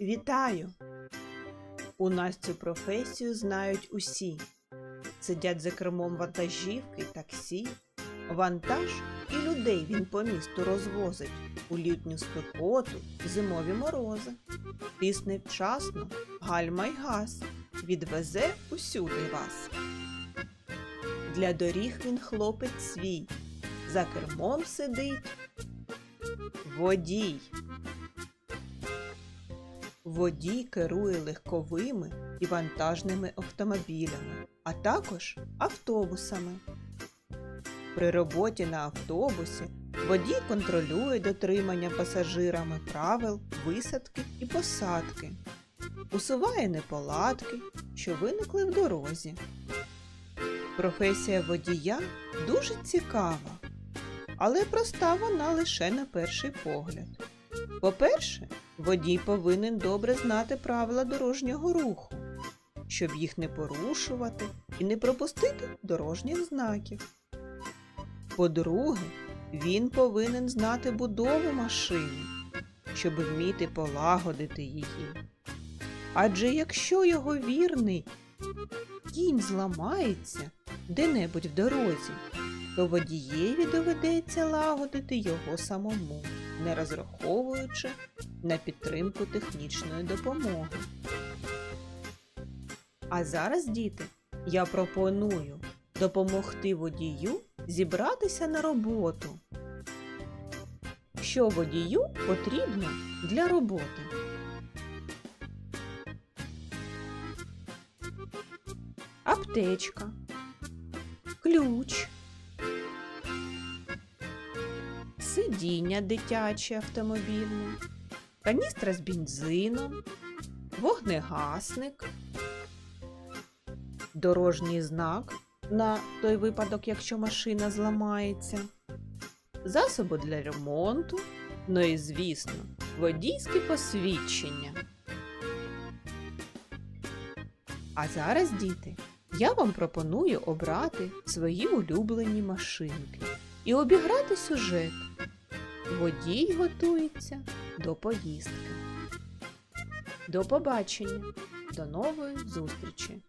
Вітаю! У нас цю професію знають усі. Сидять за кермом вантажівки, таксі. Вантаж і людей він по місту розвозить у літню спекоту, зимові морози. Тисне вчасно, гальма й газ, відвезе усюди вас. Для доріг він хлопець свій, за кермом сидить водій. Водій керує легковими і вантажними автомобілями, а також автобусами. При роботі на автобусі водій контролює дотримання пасажирами правил висадки і посадки, усуває неполадки, що виникли в дорозі. Професія водія дуже цікава, але проста вона лише на перший погляд. По-перше, водій повинен добре знати правила дорожнього руху, щоб їх не порушувати і не пропустити дорожніх знаків. По-друге, він повинен знати будову машини, щоб вміти полагодити її. Адже якщо його вірний кінь зламається де-небудь в дорозі, то водієві доведеться лагодити його самому, не розраховуючи на підтримку технічної допомоги. А зараз, діти, я пропоную допомогти водію зібратися на роботу. Що водію потрібно для роботи? Аптечка, ключ, сидіння дитяче автомобільне, каністра з бензином, вогнегасник, дорожній знак на той випадок, якщо машина зламається, засоби для ремонту, ну і, звісно, водійське посвідчення. А зараз, діти, я вам пропоную обрати свої улюблені машинки і обіграти сюжет. Водій готується до поїздки. До побачення, до нової зустрічі!